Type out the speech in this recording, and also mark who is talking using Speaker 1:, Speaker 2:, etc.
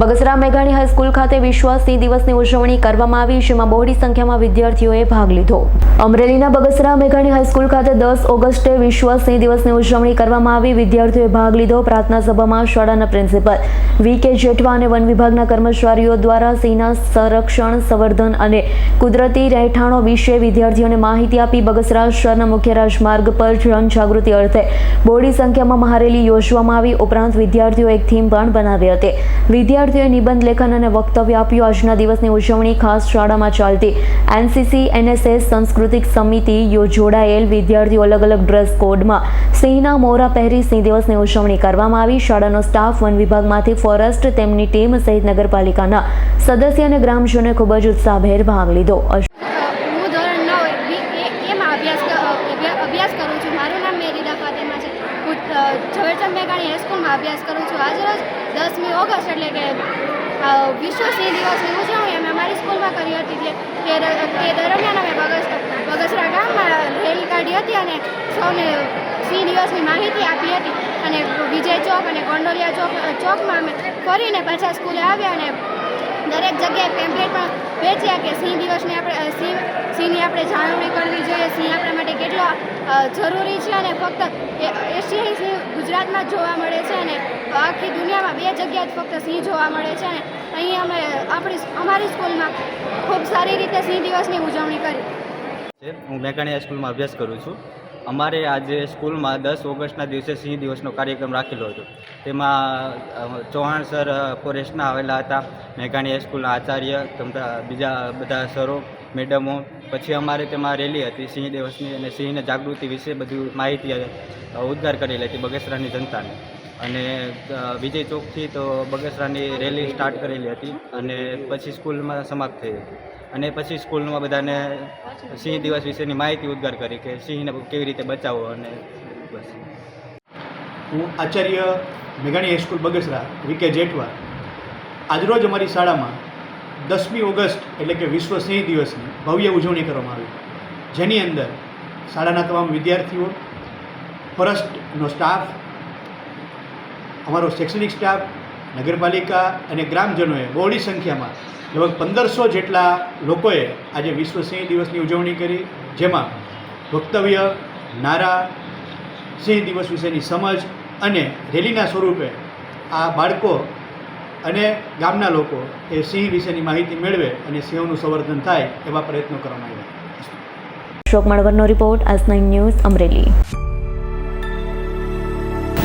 Speaker 1: બગસરા મેઘાણી હાઈસ્કૂલ ખાતે વિશ્વાસની દિવસની ઉજવણી કરવામાં આવી, જેમાં બહોળી સંખ્યામાં વિદ્યાર્થીઓએ ભાગ લીધો. અમરેલીના બગસરા મેઘાણી હાઈસ્કૂલ ખાતે દસ ઓગસ્ટે વિશ્વાસની દિવસની ઉજવણી કરવામાં આવી. વિદ્યાર્થીઓએ ભાગ લીધો. પ્રાર્થના સભામાં શાળાના પ્રિન્સિપલ વી કે જેઠવા અને વન વિભાગના કર્મચારીઓ દ્વારા સિંહના સંરક્ષણ, સંવર્ધન અને કુદરતી રહેઠાણો વિશે વિદ્યાર્થીઓને માહિતી આપી બગસરા શહેરના મુખ્ય રાજમાર્ગ પર જનજાગૃતિ અર્થે બહોળી સંખ્યામાં મહારેલી યોજવામાં આવી. ઉપરાંત વિદ્યાર્થીઓ એક થીમ પણ બનાવી હતી. વિદ્યાર્થીઓએ નિબંધ લેખન અને વક્તવ્ય આપ્યું. આજના દિવસની ઉજવણી ખાસ શાળામાં ચાલતી એનસીસી, એનએસએસ, સાંસ્કૃતિક સમિતિ જોડાયેલ. વિદ્યાર્થીઓ અલગ અલગ ડ્રેસ કોડમાં સિંહના મોરા પહેરી સિંહ દિવસની ઉજવણી કરવામાં આવી. શાળાનો સ્ટાફ વન વિભાગમાંથી ફોરેસ્ટ તેમની ટીમ સહિત નગરપાલિકાના સદસ્ય અને ગ્રામજનોએ ખૂબ જ ઉત્સાહભેર ભાગ લીધો.
Speaker 2: અભ્યાસ કરું હાઈસ્કૂલમાં અભ્યાસ કરું છું. આજરોજ દસમી ઓગસ્ટ એટલે કે વિશ્વ સિંહ દિવસની ઉજવણી અમે અમારી સ્કૂલમાં કરી હતી તે તે દરમિયાન અમે બગસ, બગસરા ગામમાં રેલી કાઢી હતી અને સૌને સિંહ દિવસની માહિતી આપી હતી. અને વિજય ચોક અને ગોંડોલિયા ચોક ચોકમાં અમે ફરીને પાછા સ્કૂલે આવ્યા અને દરેક જગ્યાએ પેમ્પલેટ પણ વેચ્યા કે સિંહ દિવસની આપણે સિંહ, સિંહની આપણે જાળવણી કરવી જોઈએ, સિંહ આપણા માટે કેટલો જરૂરી છે અને ફક્ત એશિયાઈ સિંહ ગુજરાતમાં જ જોવા મળે આખી દુનિયામાં બે જગ્યાએ ફક્ત સિંહ જોવા મળે છે અને અહીં અમે આપણી અમારી સ્કૂલમાં ખૂબ સારી રીતે સિંહ દિવસની ઉજવણી કરી.
Speaker 3: હું મેઘાણી સ્કૂલમાં અભ્યાસ કરું છું. અમારે આજે સ્કૂલમાં દસ ઓગસ્ટના દિવસે સિંહ દિવસનો કાર્યક્રમ રાખેલો હતો. તેમાં ચૌહાણ સર ફોરેસ્ટના આવેલા હતા, મેઘાણીયા સ્કૂલના આચાર્ય, તમતા બીજા બધા સરો, મેડમો, પછી અમારે તેમાં રેલી હતી સિંહ દિવસની અને સિંહને જાગૃતિ વિશે બધું માહિતી ઉદ્ગાર કરેલી હતી બગસરાની જનતાને. અને વિજય ચોકથી તો બગસરાની રેલી સ્ટાર્ટ કરેલી હતી અને પછી સ્કૂલમાં સમાપ્ત થઈ. અને પછી સ્કૂલમાં બધાને સિંહ દિવસ વિશેની માહિતી ઉદ્ગાર કરી કે સિંહને કેવી રીતે બચાવો અને બસ.
Speaker 4: હું આચાર્ય મેઘાણી high school Bagasara V K Jethwa. આજરોજ અમારી શાળામાં દસમી ઓગસ્ટ એટલે કે વિશ્વ સિંહ દિવસની ભવ્ય ઉજવણી કરવામાં આવી. જેની અંદર શાળાના તમામ વિદ્યાર્થીઓ, ફોરેસ્ટનો સ્ટાફ અમારો શૈક્ષણિક સ્ટાફ, નગરપાલિકા અને ગ્રામજનોએ બહોળી સંખ્યામાં લગભગ પંદરસો જેટલા લોકોએ આજે વિશ્વ સિંહ દિવસની ઉજવણી કરી, જેમાં વક્તવ્ય, નારા, સિંહ દિવસ વિશેની સમજ અને રેલીના સ્વરૂપે આ બાળકો અને ગામના લોકો એ સિંહ વિશેની માહિતી મેળવે અને સિંહોનું સંવર્ધન થાય એવા પ્રયત્નો કરવામાં આવ્યા.
Speaker 1: અશોક માળવરનો રિપોર્ટ નાઇન ન્યૂઝ અમરેલી.